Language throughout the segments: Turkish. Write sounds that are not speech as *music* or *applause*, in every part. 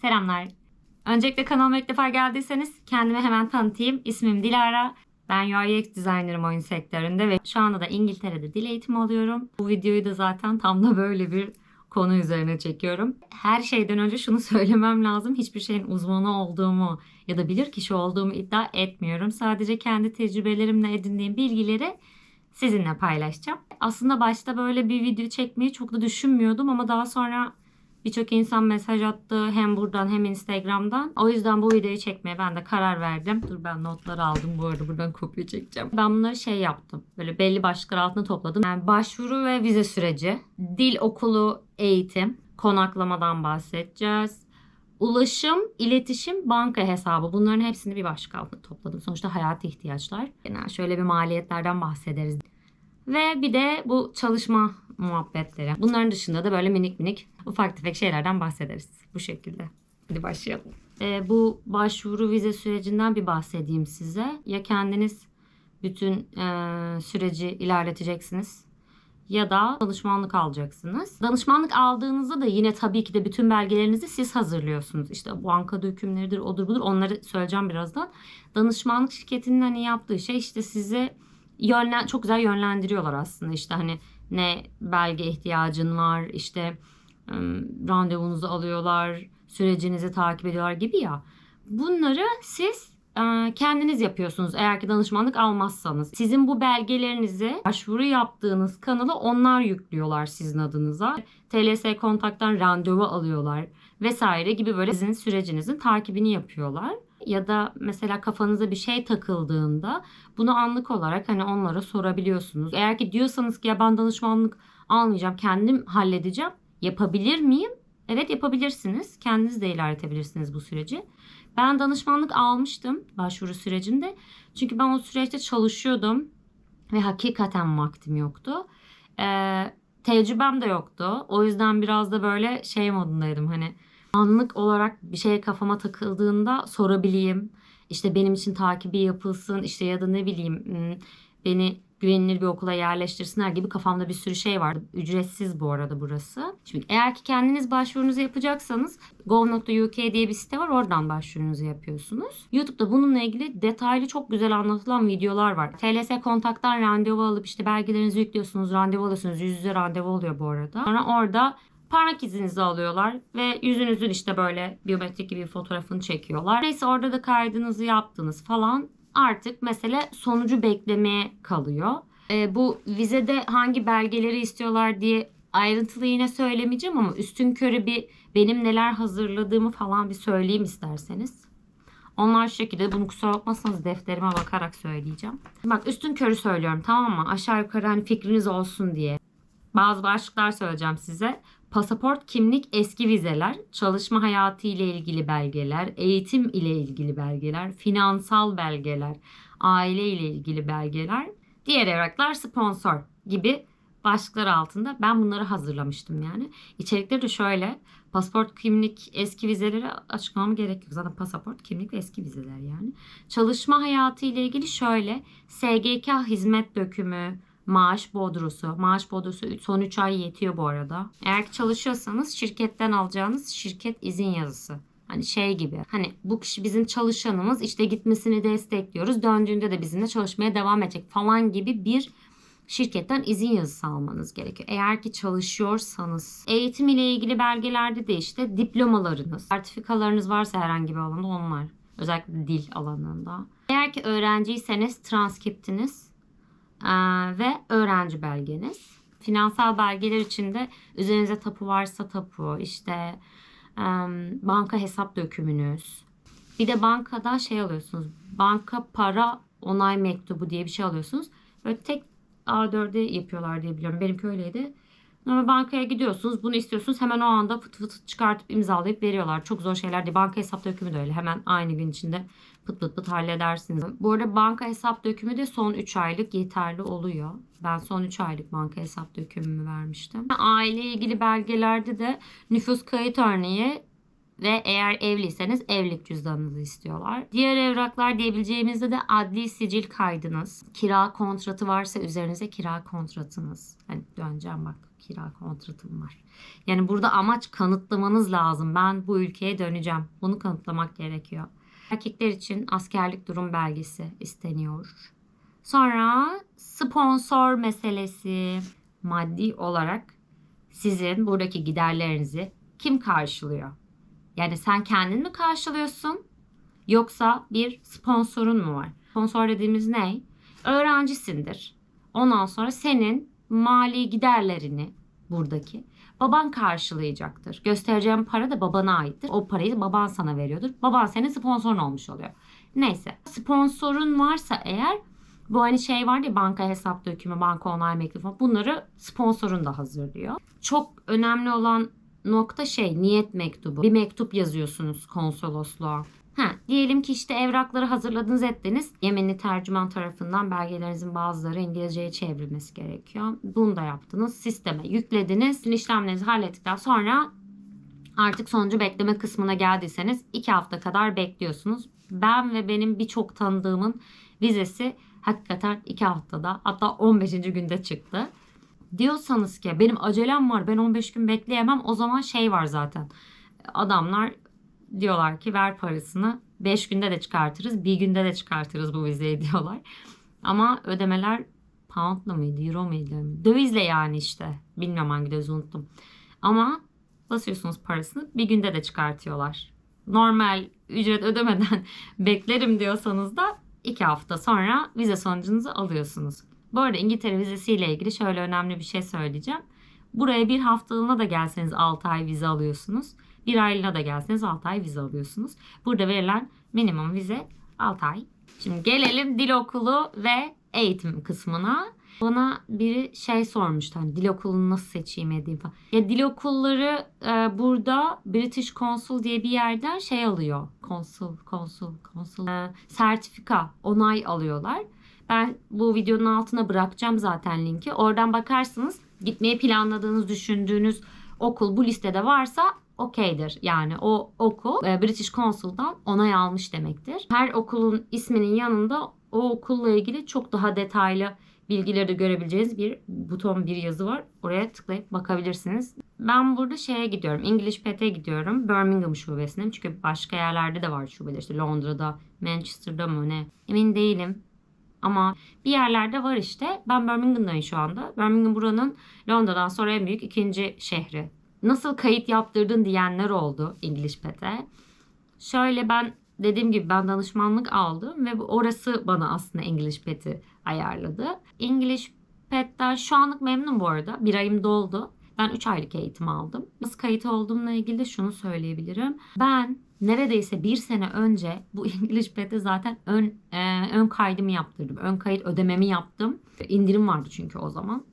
Selamlar. Öncelikle kanalıma ilk defa geldiyseniz kendimi hemen tanıtayım. İsmim Dilara. Ben UI UX designer'ım oyun sektöründe ve şu anda da İngiltere'de dil eğitimi alıyorum. Bu videoyu da zaten tam da böyle bir konu üzerine çekiyorum. Her şeyden önce şunu *laughs* söylemem lazım. Hiçbir şeyin uzmanı olduğumu ya da bilir kişi olduğumu iddia etmiyorum. Sadece kendi tecrübelerimle edindiğim bilgileri sizinle paylaşacağım. Aslında başta böyle bir video çekmeyi çok da düşünmüyordum ama daha sonra birçok insan mesaj attı hem buradan hem Instagram'dan. O yüzden bu videoyu çekmeye ben de karar verdim. Dur ben notları aldım bu arada buradan kopya çekeceğim. Ben bunları şey yaptım. Böyle belli başlıklar altına topladım. Yani başvuru ve vize süreci, dil okulu eğitim, konaklamadan bahsedeceğiz. Ulaşım, iletişim, banka hesabı bunların hepsini bir başlık altına topladım. Sonuçta hayati ihtiyaçlar. Yani şöyle bir maliyetlerden bahsederiz. Ve bir de bu çalışma muhabbetleri. Bunların dışında da böyle minik minik ufak tefek şeylerden bahsederiz. Bu şekilde. Hadi başlayalım. Ee, bu başvuru vize sürecinden bir bahsedeyim size. Ya kendiniz bütün e, süreci ilerleteceksiniz ya da danışmanlık alacaksınız. Danışmanlık aldığınızda da yine tabii ki de bütün belgelerinizi siz hazırlıyorsunuz. İşte banka dökümleridir, odur budur onları söyleyeceğim birazdan. Danışmanlık şirketinin hani yaptığı şey işte sizi yönlen çok güzel yönlendiriyorlar aslında. İşte hani ne belge ihtiyacın var, işte randevunuzu alıyorlar, sürecinizi takip ediyorlar gibi ya. Bunları siz kendiniz yapıyorsunuz eğer ki danışmanlık almazsanız. Sizin bu belgelerinizi başvuru yaptığınız kanala onlar yüklüyorlar sizin adınıza. TLS kontaktan randevu alıyorlar vesaire gibi böyle sizin sürecinizin takibini yapıyorlar. Ya da mesela kafanıza bir şey takıldığında bunu anlık olarak hani onlara sorabiliyorsunuz. Eğer ki diyorsanız ki ya ben danışmanlık almayacağım kendim halledeceğim yapabilir miyim? Evet yapabilirsiniz. Kendiniz de ilerletebilirsiniz bu süreci. Ben danışmanlık almıştım başvuru sürecinde. Çünkü ben o süreçte çalışıyordum ve hakikaten vaktim yoktu. Ee, tecrübem de yoktu. O yüzden biraz da böyle şey modundaydım hani anlık olarak bir şey kafama takıldığında sorabileyim. İşte benim için takibi yapılsın işte ya da ne bileyim beni güvenilir bir okula yerleştirsinler gibi kafamda bir sürü şey vardı. Ücretsiz bu arada burası. Şimdi eğer ki kendiniz başvurunuzu yapacaksanız gov.uk diye bir site var. Oradan başvurunuzu yapıyorsunuz. YouTube'da bununla ilgili detaylı çok güzel anlatılan videolar var. TLS kontaktan randevu alıp işte belgelerinizi yüklüyorsunuz, randevu alıyorsunuz. Yüz yüze randevu oluyor bu arada. Sonra orada parmak izinizi alıyorlar ve yüzünüzün işte böyle biyometrik gibi bir fotoğrafını çekiyorlar. Neyse orada da kaydınızı yaptınız falan. Artık mesele sonucu beklemeye kalıyor. Ee, bu vizede hangi belgeleri istiyorlar diye ayrıntılı yine söylemeyeceğim ama üstün körü bir benim neler hazırladığımı falan bir söyleyeyim isterseniz. Onlar şu şekilde bunu kusura bakmazsanız defterime bakarak söyleyeceğim. Bak üstün körü söylüyorum tamam mı? Aşağı yukarı hani fikriniz olsun diye. Bazı başlıklar söyleyeceğim size. Pasaport, kimlik, eski vizeler, çalışma hayatı ile ilgili belgeler, eğitim ile ilgili belgeler, finansal belgeler, aile ile ilgili belgeler, diğer evraklar sponsor gibi başlıklar altında ben bunları hazırlamıştım yani. İçerikleri de şöyle. Pasaport, kimlik, eski vizeleri açıklamama gerek yok. Zaten pasaport, kimlik ve eski vizeler yani. Çalışma hayatı ile ilgili şöyle. SGK hizmet dökümü, maaş bodrosu. Maaş bodrosu son 3 ay yetiyor bu arada. Eğer ki çalışıyorsanız şirketten alacağınız şirket izin yazısı. Hani şey gibi. Hani bu kişi bizim çalışanımız işte gitmesini destekliyoruz. Döndüğünde de bizimle çalışmaya devam edecek falan gibi bir şirketten izin yazısı almanız gerekiyor. Eğer ki çalışıyorsanız eğitim ile ilgili belgelerde de işte diplomalarınız, sertifikalarınız varsa herhangi bir alanda onlar. Özellikle dil alanında. Eğer ki öğrenciyseniz transkriptiniz ve öğrenci belgeniz. Finansal belgeler için de üzerinize tapu varsa tapu, işte banka hesap dökümünüz. Bir de bankadan şey alıyorsunuz. Banka para onay mektubu diye bir şey alıyorsunuz. Böyle tek A4'e yapıyorlar diye biliyorum. Benimki öyleydi. Normal bankaya gidiyorsunuz. Bunu istiyorsunuz. Hemen o anda fıt fıt çıkartıp imzalayıp veriyorlar. Çok zor şeyler değil. Banka hesap dökümü de öyle. Hemen aynı gün içinde pıt pıt pıt halledersiniz. Bu arada banka hesap dökümü de son 3 aylık yeterli oluyor. Ben son 3 aylık banka hesap dökümümü vermiştim. Aile ilgili belgelerde de nüfus kayıt örneği ve eğer evliyseniz evlilik cüzdanınızı istiyorlar. Diğer evraklar diyebileceğimizde de adli sicil kaydınız, kira kontratı varsa üzerinize kira kontratınız. Hani döneceğim bak kira kontratım var. Yani burada amaç kanıtlamanız lazım. Ben bu ülkeye döneceğim. Bunu kanıtlamak gerekiyor. Erkekler için askerlik durum belgesi isteniyor. Sonra sponsor meselesi. Maddi olarak sizin buradaki giderlerinizi kim karşılıyor? Yani sen kendin mi karşılıyorsun? Yoksa bir sponsorun mu var? Sponsor dediğimiz ne? Öğrencisindir. Ondan sonra senin mali giderlerini buradaki baban karşılayacaktır. Göstereceğim para da babana aittir. O parayı baban sana veriyordur. Baban senin sponsorun olmuş oluyor. Neyse. Sponsorun varsa eğer bu hani şey var ya banka hesap dökümü, banka onay mektubu bunları sponsorun da hazırlıyor. Çok önemli olan nokta şey niyet mektubu. Bir mektup yazıyorsunuz konsolosluğa. Ha, diyelim ki işte evrakları hazırladınız ettiniz. Yemenli tercüman tarafından belgelerinizin bazıları İngilizceye çevrilmesi gerekiyor. Bunu da yaptınız. Sisteme yüklediniz. Bütün hallettikten sonra artık sonucu bekleme kısmına geldiyseniz 2 hafta kadar bekliyorsunuz. Ben ve benim birçok tanıdığımın vizesi hakikaten 2 haftada hatta 15. günde çıktı. Diyorsanız ki benim acelem var ben 15 gün bekleyemem o zaman şey var zaten. Adamlar diyorlar ki ver parasını 5 günde de çıkartırız bir günde de çıkartırız bu vizeyi *laughs* diyorlar. Ama ödemeler poundla mıydı euro muydu? Dövizle yani işte. Bilmiyorum hangi döviz unuttum. Ama basıyorsunuz parasını bir günde de çıkartıyorlar. Normal ücret ödemeden *laughs* beklerim diyorsanız da 2 hafta sonra vize sonucunuzu alıyorsunuz. Bu arada İngiltere vizesiyle ilgili şöyle önemli bir şey söyleyeceğim. Buraya bir haftalığına da gelseniz 6 ay vize alıyorsunuz. Bir aylığına da gelseniz 6 ay vize alıyorsunuz. Burada verilen minimum vize 6 ay. Şimdi gelelim dil okulu ve eğitim kısmına. Bana biri şey sormuştu hani dil okulunu nasıl seçeyim edeyim falan. Ya dil okulları e, burada British Consul diye bir yerden şey alıyor. Konsul, konsul, konsul. E, sertifika, onay alıyorlar. Ben bu videonun altına bırakacağım zaten linki. Oradan bakarsınız gitmeyi planladığınız, düşündüğünüz okul bu listede varsa okeydir. Yani o okul e, British Consul'dan onay almış demektir. Her okulun isminin yanında o okulla ilgili çok daha detaylı bilgileri de görebileceğiniz bir buton bir yazı var. Oraya tıklayıp bakabilirsiniz. Ben burada şeye gidiyorum. English Pet'e gidiyorum. Birmingham şubesine. Çünkü başka yerlerde de var şubeler. İşte Londra'da, Manchester'da mı ne? Emin değilim. Ama bir yerlerde var işte. Ben Birmingham'dayım şu anda. Birmingham buranın Londra'dan sonra en büyük ikinci şehri. Nasıl kayıt yaptırdın diyenler oldu English Pet'e. Şöyle ben dediğim gibi ben danışmanlık aldım ve orası bana aslında English Pet'i ayarladı. English Pet'ten şu anlık memnun bu arada. Bir ayım doldu. Ben 3 aylık eğitim aldım. Nasıl kayıt olduğumla ilgili şunu söyleyebilirim. Ben neredeyse bir sene önce bu *laughs* İngiliz Pet'e zaten ön e, ön kaydımı yaptırdım. Ön kayıt ödememi yaptım. İndirim vardı çünkü o zaman.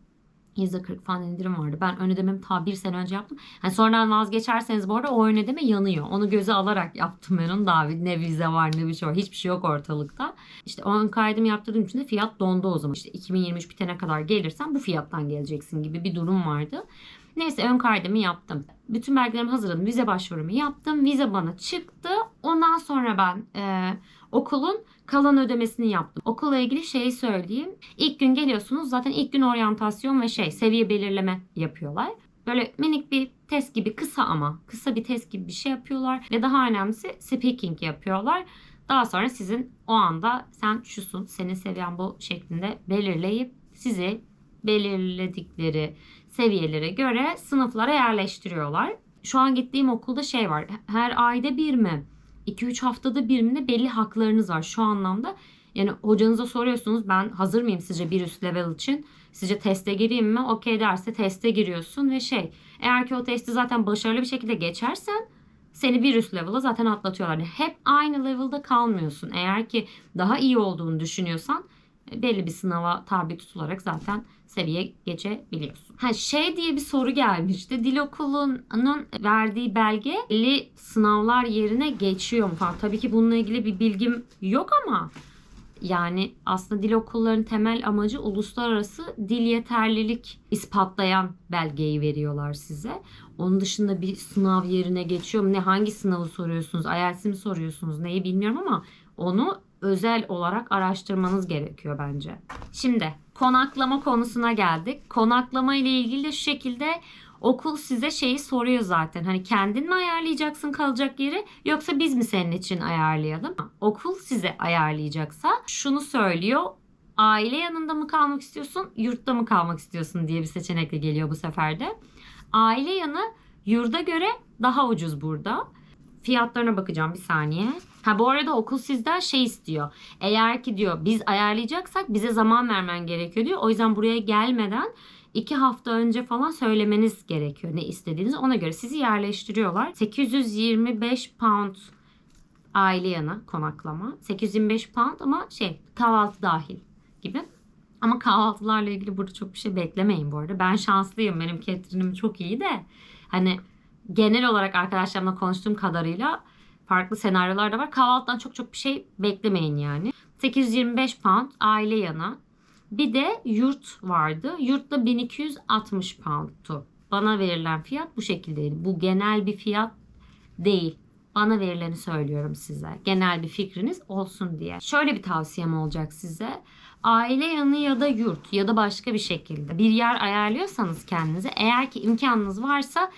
%40 falan indirim vardı. Ben ön ödememi ta bir sene önce yaptım. Yani sonradan vazgeçerseniz bu arada o ön ödeme yanıyor. Onu göze alarak yaptım ben onu. Daha ne vize var ne bir şey var. Hiçbir şey yok ortalıkta. İşte ön kaydımı yaptırdığım için de fiyat dondu o zaman. İşte 2023 bitene kadar gelirsen bu fiyattan geleceksin gibi bir durum vardı. Neyse ön kaydımı yaptım. Bütün belgelerimi hazırladım. Vize başvurumu yaptım. Vize bana çıktı. Ondan sonra ben e, okulun kalan ödemesini yaptım. Okulla ilgili şeyi söyleyeyim. İlk gün geliyorsunuz zaten ilk gün oryantasyon ve şey seviye belirleme yapıyorlar. Böyle minik bir test gibi kısa ama kısa bir test gibi bir şey yapıyorlar ve daha önemlisi speaking yapıyorlar. Daha sonra sizin o anda sen şusun, senin seviyen bu şeklinde belirleyip sizi belirledikleri seviyelere göre sınıflara yerleştiriyorlar. Şu an gittiğim okulda şey var. Her ayda bir mi? 2-3 haftada bir mi de belli haklarınız var şu anlamda. Yani hocanıza soruyorsunuz ben hazır mıyım sizce bir üst level için? Sizce teste gireyim mi? Okey derse teste giriyorsun ve şey eğer ki o testi zaten başarılı bir şekilde geçersen seni bir üst level'a zaten atlatıyorlar. Hep aynı level'da kalmıyorsun. Eğer ki daha iyi olduğunu düşünüyorsan belli bir sınava tabi tutularak zaten seviye geçebiliyorsun. Ha şey diye bir soru gelmişti. Dil okulunun verdiği belge belli sınavlar yerine geçiyor mu falan. Tabii ki bununla ilgili bir bilgim yok ama yani aslında dil okullarının temel amacı uluslararası dil yeterlilik ispatlayan belgeyi veriyorlar size. Onun dışında bir sınav yerine geçiyor mu? Ne hangi sınavı soruyorsunuz? IELTS mi soruyorsunuz? Neyi bilmiyorum ama onu özel olarak araştırmanız gerekiyor bence. Şimdi konaklama konusuna geldik. Konaklama ile ilgili de şu şekilde okul size şeyi soruyor zaten. Hani kendin mi ayarlayacaksın kalacak yeri yoksa biz mi senin için ayarlayalım? Okul size ayarlayacaksa şunu söylüyor. Aile yanında mı kalmak istiyorsun, yurtta mı kalmak istiyorsun diye bir seçenekle geliyor bu sefer de. Aile yanı yurda göre daha ucuz burada. Fiyatlarına bakacağım bir saniye. Ha bu arada okul sizden şey istiyor. Eğer ki diyor biz ayarlayacaksak bize zaman vermen gerekiyor diyor. O yüzden buraya gelmeden iki hafta önce falan söylemeniz gerekiyor ne istediğinizi. Ona göre sizi yerleştiriyorlar. 825 pound aile yanı konaklama. 825 pound ama şey kahvaltı dahil gibi. Ama kahvaltılarla ilgili burada çok bir şey beklemeyin bu arada. Ben şanslıyım. Benim catering'im çok iyi de. Hani genel olarak arkadaşlarımla konuştuğum kadarıyla farklı senaryolar da var. Kahvaltıdan çok çok bir şey beklemeyin yani. 825 pound aile yana. Bir de yurt vardı. Yurtta 1260 pound'tu. Bana verilen fiyat bu şekildeydi. Bu genel bir fiyat değil. Bana verileni söylüyorum size. Genel bir fikriniz olsun diye. Şöyle bir tavsiyem olacak size. Aile yanı ya da yurt ya da başka bir şekilde bir yer ayarlıyorsanız kendinize eğer ki imkanınız varsa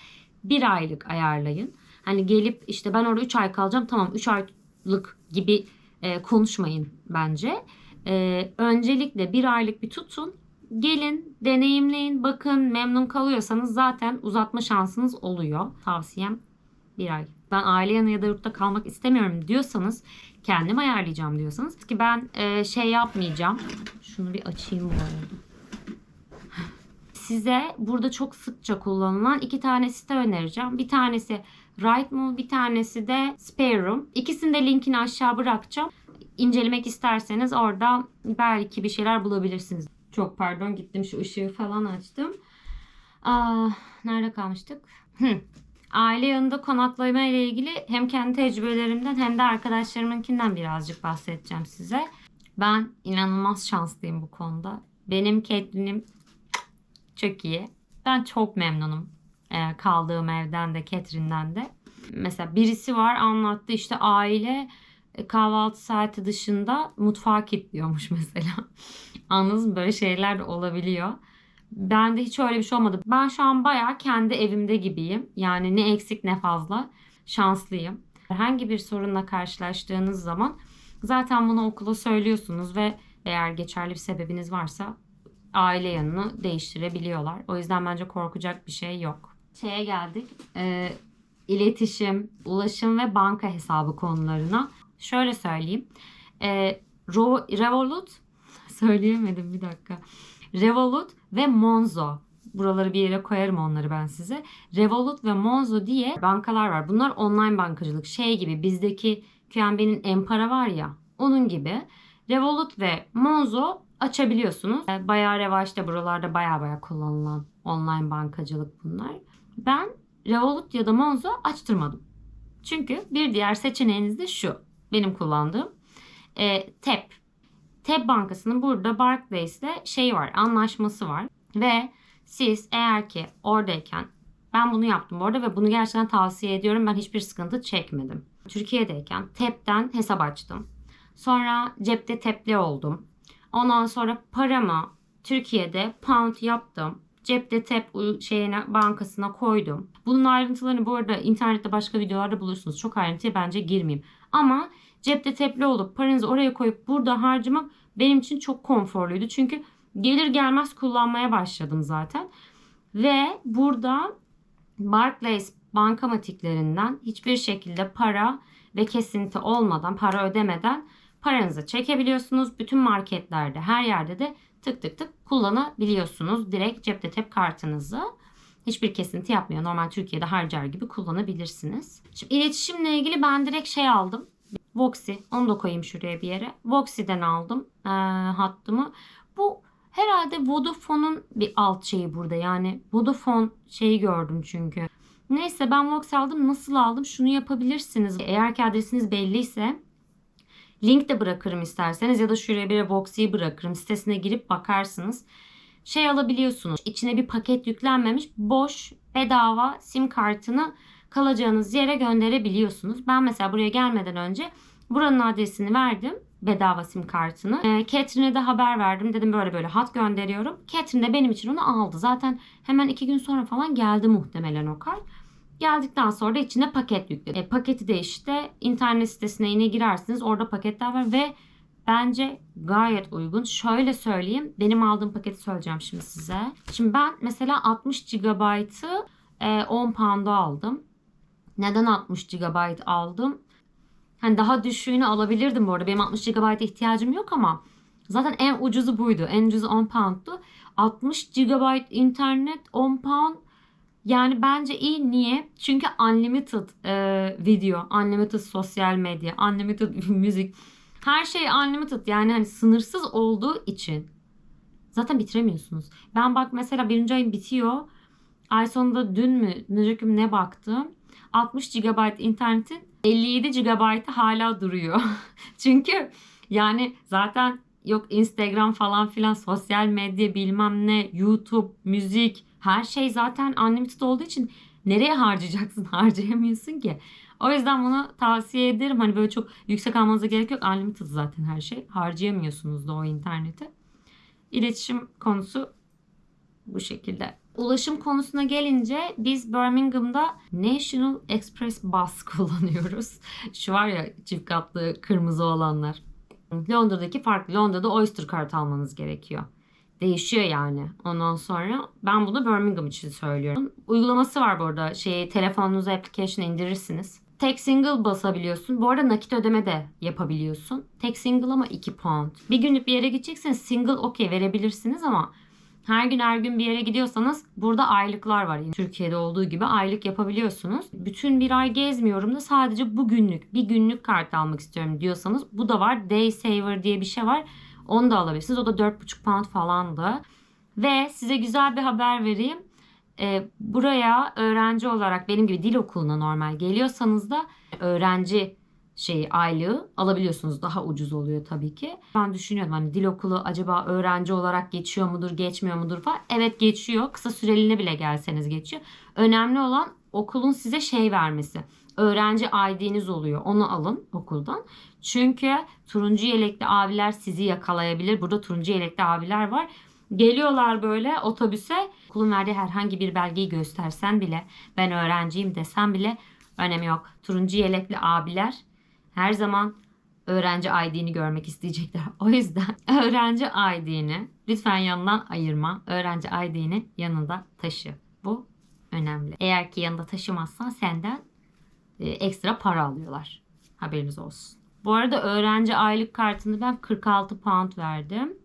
bir aylık ayarlayın. Hani gelip işte ben orada 3 ay kalacağım tamam 3 aylık gibi e, konuşmayın bence. E, öncelikle bir aylık bir tutun. Gelin, deneyimleyin, bakın memnun kalıyorsanız zaten uzatma şansınız oluyor. Tavsiyem bir ay. Ben aile yanı ya da yurtta kalmak istemiyorum diyorsanız kendim ayarlayacağım diyorsanız ki ben e, şey yapmayacağım. Şunu bir açayım bu size burada çok sıkça kullanılan iki tane site önereceğim. Bir tanesi Rightmove, bir tanesi de Spare Room. İkisinin de linkini aşağı bırakacağım. İncelemek isterseniz orada belki bir şeyler bulabilirsiniz. Çok pardon gittim şu ışığı falan açtım. Aa, nerede kalmıştık? Hı. Aile yanında konaklama ile ilgili hem kendi tecrübelerimden hem de arkadaşlarımınkinden birazcık bahsedeceğim size. Ben inanılmaz şanslıyım bu konuda. Benim Catherine'im çok iyi. Ben çok memnunum e, kaldığım evden de Catherine'den de. Mesela birisi var anlattı işte aile e, kahvaltı saati dışında mutfağa kilitliyormuş *laughs* mesela. Anladınız mı? Böyle şeyler de olabiliyor. Ben de hiç öyle bir şey olmadı. Ben şu an bayağı kendi evimde gibiyim. Yani ne eksik ne fazla. Şanslıyım. Herhangi bir sorunla karşılaştığınız zaman zaten bunu okula söylüyorsunuz ve eğer geçerli bir sebebiniz varsa aile yanını değiştirebiliyorlar. O yüzden bence korkacak bir şey yok. Şeye geldik. E, iletişim, ulaşım ve banka hesabı konularına. Şöyle söyleyeyim. E, Revolut *laughs* söyleyemedim bir dakika. Revolut ve Monzo. Buraları bir yere koyarım onları ben size. Revolut ve Monzo diye bankalar var. Bunlar online bankacılık. Şey gibi bizdeki QNB'nin Empara var ya onun gibi. Revolut ve Monzo açabiliyorsunuz. E, Bayağı revaçta buralarda bayağı bayağı kullanılan online bankacılık bunlar. Ben Revolut ya da Monzo açtırmadım. Çünkü bir diğer seçeneğiniz de şu. Benim kullandığım e, TEP. TEP Bankası'nın burada Barclays'le şey var, anlaşması var. Ve siz eğer ki oradayken ben bunu yaptım bu arada ve bunu gerçekten tavsiye ediyorum. Ben hiçbir sıkıntı çekmedim. Türkiye'deyken TEP'ten hesap açtım. Sonra cepte tepli oldum. Ondan sonra paramı Türkiye'de pound yaptım. Cepte tep şeyine bankasına koydum. Bunun ayrıntılarını bu arada internette başka videolarda bulursunuz. Çok ayrıntıya bence girmeyeyim. Ama cepte tepli olup paranızı oraya koyup burada harcamak benim için çok konforluydu. Çünkü gelir gelmez kullanmaya başladım zaten. Ve burada Barclays bankamatiklerinden hiçbir şekilde para ve kesinti olmadan, para ödemeden paranızı çekebiliyorsunuz. Bütün marketlerde, her yerde de tık tık tık kullanabiliyorsunuz. Direkt cepte tep kartınızı. Hiçbir kesinti yapmıyor. Normal Türkiye'de harcar gibi kullanabilirsiniz. Şimdi iletişimle ilgili ben direkt şey aldım. Voxy. Onu da koyayım şuraya bir yere. Voxy'den aldım e, hattımı. Bu herhalde Vodafone'un bir alt şeyi burada. Yani Vodafone şeyi gördüm çünkü. Neyse ben Voxy aldım. Nasıl aldım? Şunu yapabilirsiniz. Eğer ki adresiniz belliyse link de bırakırım isterseniz ya da şuraya bir Voxy'yi bırakırım. Sitesine girip bakarsınız. Şey alabiliyorsunuz. İçine bir paket yüklenmemiş boş bedava sim kartını kalacağınız yere gönderebiliyorsunuz. Ben mesela buraya gelmeden önce buranın adresini verdim bedava sim kartını. Ee, Catherine'e de haber verdim. Dedim böyle böyle hat gönderiyorum. Catherine de benim için onu aldı. Zaten hemen iki gün sonra falan geldi muhtemelen o kart. Geldikten sonra da içine paket yükledi. E, paketi de işte internet sitesine yine girersiniz. Orada paketler var ve bence gayet uygun. Şöyle söyleyeyim. Benim aldığım paketi söyleyeceğim şimdi size. Şimdi ben mesela 60 GB'ı e, 10 pound'a aldım. Neden 60 GB aldım? Hani daha düşüğünü alabilirdim bu arada. Benim 60 GB'a ihtiyacım yok ama zaten en ucuzu buydu. En ucuzu 10 pound'tu. 60 GB internet 10 pound yani bence iyi. Niye? Çünkü unlimited e, video, unlimited sosyal medya, unlimited *laughs* müzik. Her şey unlimited yani hani sınırsız olduğu için. Zaten bitiremiyorsunuz. Ben bak mesela birinci ayım bitiyor. Ay sonunda dün mü, önceki ne baktım? 60 GB internetin 57 GB'ı hala duruyor. *laughs* Çünkü yani zaten yok Instagram falan filan sosyal medya bilmem ne YouTube müzik her şey zaten unlimited olduğu için nereye harcayacaksın *laughs* harcayamıyorsun ki. O yüzden bunu tavsiye ederim. Hani böyle çok yüksek almanıza gerek yok. Unlimited zaten her şey. Harcayamıyorsunuz da o interneti. İletişim konusu bu şekilde. Ulaşım konusuna gelince biz Birmingham'da National Express Bus *laughs* kullanıyoruz. Şu var ya çift katlı kırmızı olanlar. Londra'daki farklı. Londra'da Oyster kart almanız gerekiyor. Değişiyor yani. Ondan sonra ben bunu Birmingham için söylüyorum. Uygulaması var bu arada. Şeyi telefonunuza application indirirsiniz. Tek single basabiliyorsun. Bu arada nakit ödeme de yapabiliyorsun. Tek single ama 2 pound. Bir günlük bir yere gidecekseniz single okey verebilirsiniz ama her gün her gün bir yere gidiyorsanız burada aylıklar var. Yani Türkiye'de olduğu gibi aylık yapabiliyorsunuz. Bütün bir ay gezmiyorum da sadece bugünlük bir günlük kart almak istiyorum diyorsanız bu da var. Day Saver diye bir şey var. Onu da alabilirsiniz. O da 4,5 pound falandı. Ve size güzel bir haber vereyim. Ee, buraya öğrenci olarak benim gibi dil okuluna normal geliyorsanız da öğrenci şeyi aylığı alabiliyorsunuz. Daha ucuz oluyor tabii ki. Ben düşünüyordum hani dil okulu acaba öğrenci olarak geçiyor mudur, geçmiyor mudur falan. Evet geçiyor. Kısa süreliğine bile gelseniz geçiyor. Önemli olan okulun size şey vermesi. Öğrenci ID'niz oluyor. Onu alın okuldan. Çünkü turuncu yelekli abiler sizi yakalayabilir. Burada turuncu yelekli abiler var. Geliyorlar böyle otobüse. Okulun verdiği herhangi bir belgeyi göstersen bile ben öğrenciyim desen bile önemi yok. Turuncu yelekli abiler her zaman öğrenci ID'ni görmek isteyecekler. *laughs* O yüzden öğrenci ID'ni lütfen yanından ayırma. Öğrenci ID'ni yanında taşı. Bu önemli. Eğer ki yanında taşımazsan senden e, ekstra para alıyorlar. Haberiniz olsun. Bu arada öğrenci aylık kartını ben 46 pound verdim.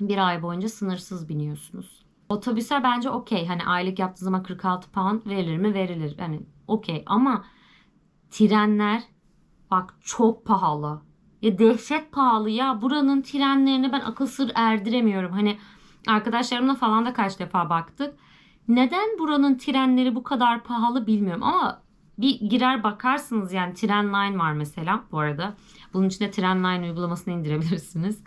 Bir ay boyunca sınırsız biniyorsunuz. Otobüse bence okey. Hani aylık yaptığı zaman 46 pound verilir mi? Verilir. Hani okey ama trenler bak çok pahalı. Ya dehşet pahalı ya. Buranın trenlerine ben akıl sır erdiremiyorum. Hani arkadaşlarımla falan da kaç defa baktık. Neden buranın trenleri bu kadar pahalı bilmiyorum ama bir girer bakarsınız yani Trenline var mesela bu arada. Bunun için de Trenline uygulamasını indirebilirsiniz.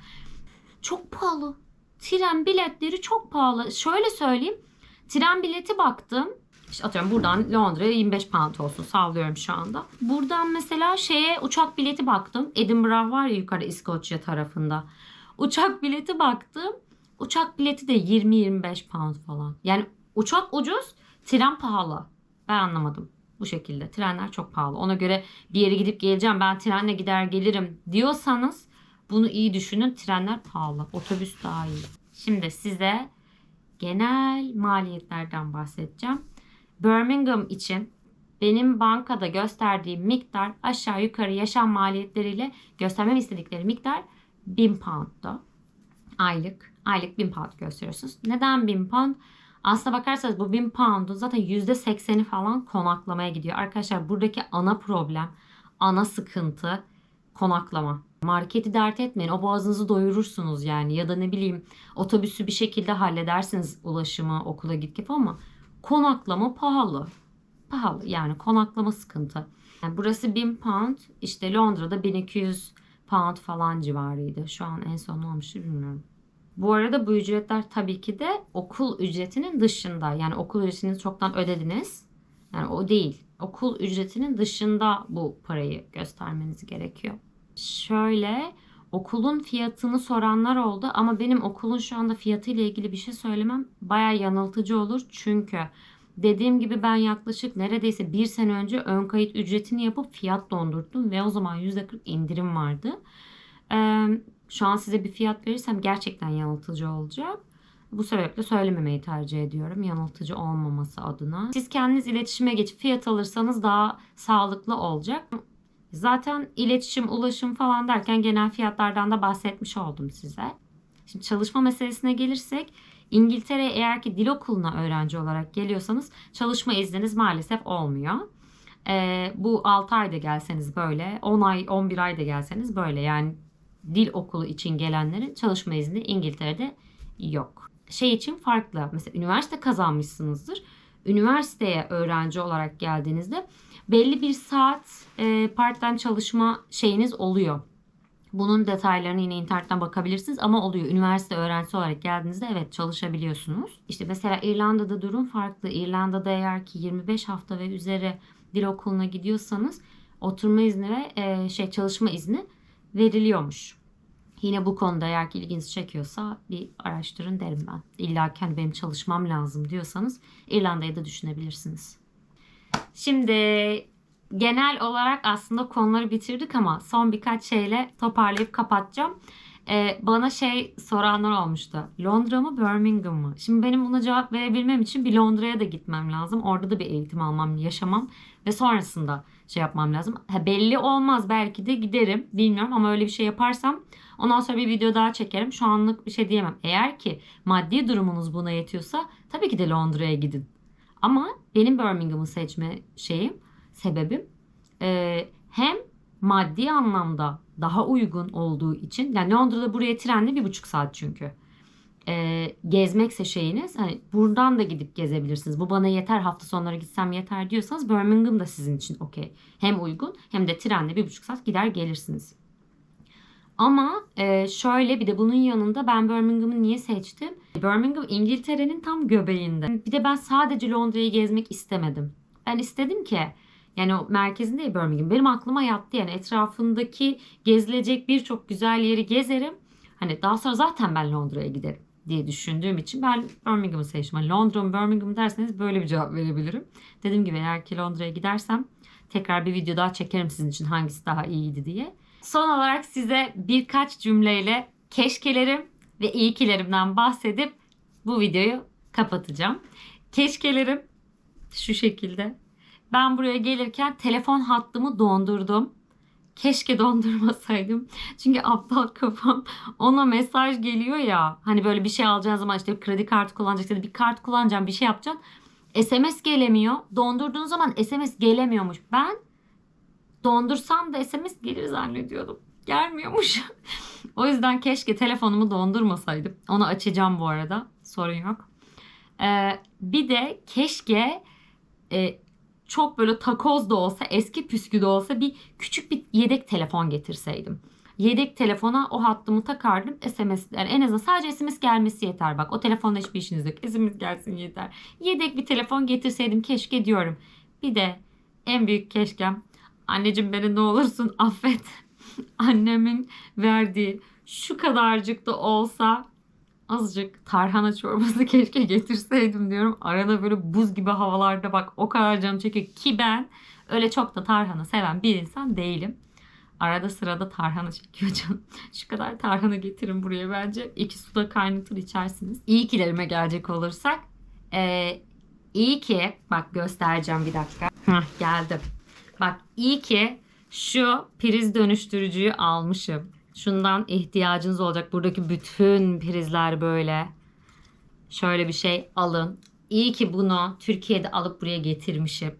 Çok pahalı. Tren biletleri çok pahalı. Şöyle söyleyeyim. Tren bileti baktım. İşte atıyorum buradan Londra'ya 25 pound olsun sallıyorum şu anda. Buradan mesela şeye uçak bileti baktım. Edinburgh var ya yukarı İskoçya tarafında. Uçak bileti baktım. Uçak bileti de 20-25 pound falan. Yani uçak ucuz, tren pahalı. Ben anlamadım bu şekilde. Trenler çok pahalı. Ona göre bir yere gidip geleceğim ben trenle gider gelirim diyorsanız bunu iyi düşünün. Trenler pahalı. Otobüs daha iyi. Şimdi size genel maliyetlerden bahsedeceğim. Birmingham için benim bankada gösterdiğim miktar aşağı yukarı yaşam maliyetleriyle göstermem istedikleri miktar 1000 pound'da. Aylık. Aylık 1000 pound gösteriyorsunuz. Neden 1000 pound? Aslına bakarsanız bu 1000 pound'un zaten %80'i falan konaklamaya gidiyor. Arkadaşlar buradaki ana problem, ana sıkıntı konaklama. Marketi dert etmeyin. O boğazınızı doyurursunuz yani. Ya da ne bileyim otobüsü bir şekilde halledersiniz ulaşımı okula git git ama konaklama pahalı. Pahalı yani konaklama sıkıntı. Yani burası 1000 pound işte Londra'da 1200 pound falan civarıydı. Şu an en son ne olmuştu bilmiyorum. Bu arada bu ücretler tabii ki de okul ücretinin dışında. Yani okul ücretini çoktan ödediniz. Yani o değil. Okul ücretinin dışında bu parayı göstermeniz gerekiyor. Şöyle okulun fiyatını soranlar oldu ama benim okulun şu anda fiyatı ile ilgili bir şey söylemem baya yanıltıcı olur. Çünkü dediğim gibi ben yaklaşık neredeyse bir sene önce ön kayıt ücretini yapıp fiyat dondurdum ve o zaman %40 indirim vardı. Ee, şu an size bir fiyat verirsem gerçekten yanıltıcı olacak. Bu sebeple söylememeyi tercih ediyorum yanıltıcı olmaması adına. Siz kendiniz iletişime geçip fiyat alırsanız daha sağlıklı olacak. Zaten iletişim, ulaşım falan derken genel fiyatlardan da bahsetmiş oldum size. Şimdi çalışma meselesine gelirsek İngiltere'ye eğer ki dil okuluna öğrenci olarak geliyorsanız çalışma izniniz maalesef olmuyor. Ee, bu 6 ayda gelseniz böyle, 10 ay, 11 ayda gelseniz böyle. Yani dil okulu için gelenlerin çalışma izni İngiltere'de yok. Şey için farklı. Mesela üniversite kazanmışsınızdır. Üniversiteye öğrenci olarak geldiğinizde belli bir saat e, part-time çalışma şeyiniz oluyor. Bunun detaylarını yine internetten bakabilirsiniz ama oluyor. Üniversite öğrencisi olarak geldiğinizde evet çalışabiliyorsunuz. İşte mesela İrlanda'da durum farklı. İrlanda'da eğer ki 25 hafta ve üzeri dil okuluna gidiyorsanız oturma izni ve e, şey çalışma izni veriliyormuş. Yine bu konuda eğer ki ilginizi çekiyorsa bir araştırın derim ben. İlla kendi benim çalışmam lazım diyorsanız İrlanda'yı da düşünebilirsiniz. Şimdi genel olarak aslında konuları bitirdik ama son birkaç şeyle toparlayıp kapatacağım. Ee, bana şey soranlar olmuştu. Londra mı Birmingham mı? Şimdi benim buna cevap verebilmem için bir Londra'ya da gitmem lazım. Orada da bir eğitim almam, yaşamam ve sonrasında şey yapmam lazım. Ha, belli olmaz belki de giderim bilmiyorum ama öyle bir şey yaparsam ondan sonra bir video daha çekerim. Şu anlık bir şey diyemem. Eğer ki maddi durumunuz buna yetiyorsa tabii ki de Londra'ya gidin. Ama benim Birmingham'ı seçme şeyim, sebebim e, hem maddi anlamda daha uygun olduğu için yani Londra'da buraya trenle bir buçuk saat çünkü. E, gezmekse şeyiniz hani buradan da gidip gezebilirsiniz. Bu bana yeter hafta sonları gitsem yeter diyorsanız Birmingham da sizin için okey. Hem uygun hem de trenle bir buçuk saat gider gelirsiniz. Ama e, şöyle bir de bunun yanında ben Birmingham'ı niye seçtim? Birmingham İngiltere'nin tam göbeğinde. Bir de ben sadece Londra'yı gezmek istemedim. Ben istedim ki yani o merkezinde ya Birmingham. Benim aklıma yattı yani etrafındaki gezilecek birçok güzel yeri gezerim. Hani daha sonra zaten ben Londra'ya giderim diye düşündüğüm için ben Birmingham'ı seçtim. Hani Londra mı Birmingham derseniz böyle bir cevap verebilirim. Dediğim gibi eğer ki Londra'ya gidersem tekrar bir video daha çekerim sizin için hangisi daha iyiydi diye. Son olarak size birkaç cümleyle keşkelerim ve iyikilerimden bahsedip bu videoyu kapatacağım. Keşkelerim şu şekilde. Ben buraya gelirken telefon hattımı dondurdum. Keşke dondurmasaydım. *laughs* Çünkü aptal kafam ona mesaj geliyor ya. Hani böyle bir şey alacağın zaman işte kredi kartı kullanacaksın. Bir kart kullanacağım bir şey yapacaksın. SMS gelemiyor. Dondurduğun zaman SMS gelemiyormuş. Ben dondursam da SMS gelir zannediyordum. Gelmiyormuş. *laughs* o yüzden keşke telefonumu dondurmasaydım. Onu açacağım bu arada. Sorun yok. Ee, bir de keşke e, çok böyle takoz da olsa eski püskü de olsa bir küçük bir yedek telefon getirseydim. Yedek telefona o hattımı takardım. SMS yani en azından sadece SMS gelmesi yeter bak. O telefonda hiçbir işiniz yok. SMS gelsin yeter. Yedek bir telefon getirseydim keşke diyorum. Bir de en büyük keşkem anneciğim beni ne olursun affet. *laughs* Annemin verdiği şu kadarcık da olsa azıcık tarhana çorbası *laughs* keşke getirseydim diyorum. Arada böyle buz gibi havalarda bak o kadar canım çekiyor ki ben öyle çok da tarhana seven bir insan değilim. Arada sırada tarhana çekiyor canım. *laughs* Şu kadar tarhana getirin buraya bence. İki suda kaynatır içersiniz. İyi kilerime gelecek olursak. Ee, iyi ki bak göstereceğim bir dakika. Heh, geldim. Bak iyi ki şu priz dönüştürücüyü almışım. Şundan ihtiyacınız olacak. Buradaki bütün prizler böyle. Şöyle bir şey alın. İyi ki bunu Türkiye'de alıp buraya getirmişim.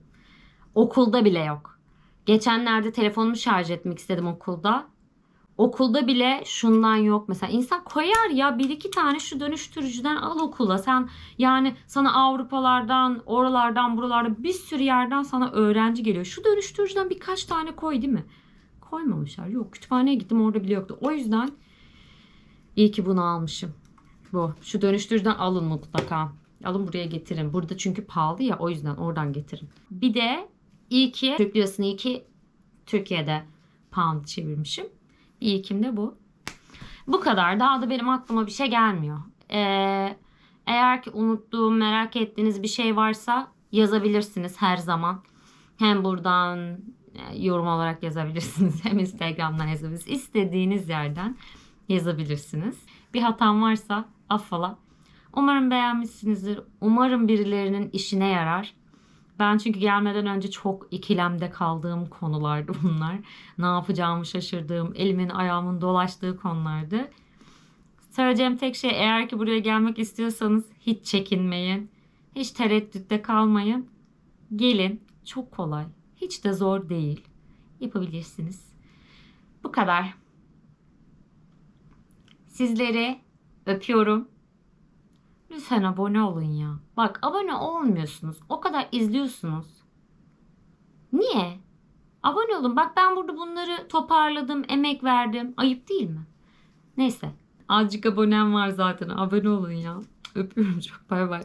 Okulda bile yok. Geçenlerde telefonumu şarj etmek istedim okulda. Okulda bile şundan yok. Mesela insan koyar ya bir iki tane şu dönüştürücüden al okula. Sen yani sana Avrupalardan, oralardan, buralardan bir sürü yerden sana öğrenci geliyor. Şu dönüştürücüden birkaç tane koy değil mi? Koymamışlar. Yok kütüphaneye gittim orada bile yoktu. O yüzden iyi ki bunu almışım. Bu. Şu dönüştürücüden alın mutlaka. Alın buraya getirin. Burada çünkü pahalı ya o yüzden oradan getirin. Bir de iyi ki Türk lirasını iyi ki Türkiye'de pound çevirmişim. Bir ilkim de bu. Bu kadar. Daha da benim aklıma bir şey gelmiyor. Ee, eğer ki unuttuğum, merak ettiğiniz bir şey varsa yazabilirsiniz her zaman. Hem buradan yorum olarak yazabilirsiniz *laughs* hem Instagram'dan yazabilirsiniz. İstediğiniz yerden yazabilirsiniz. Bir hatam varsa affola. Umarım beğenmişsinizdir. Umarım birilerinin işine yarar. Ben çünkü gelmeden önce çok ikilemde kaldığım konulardı bunlar. Ne yapacağımı şaşırdığım, elimin ayağımın dolaştığı konulardı. Söyleyeceğim tek şey eğer ki buraya gelmek istiyorsanız hiç çekinmeyin. Hiç tereddütte kalmayın. Gelin. Çok kolay. Hiç de zor değil. Yapabilirsiniz. Bu kadar. Sizleri öpüyorum. Lütfen abone olun ya. Bak abone olmuyorsunuz. O kadar izliyorsunuz. Niye? Abone olun. Bak ben burada bunları toparladım, emek verdim. Ayıp değil mi? Neyse. Azıcık abonem var zaten. Abone olun ya. Öpüyorum çok. Bay bay.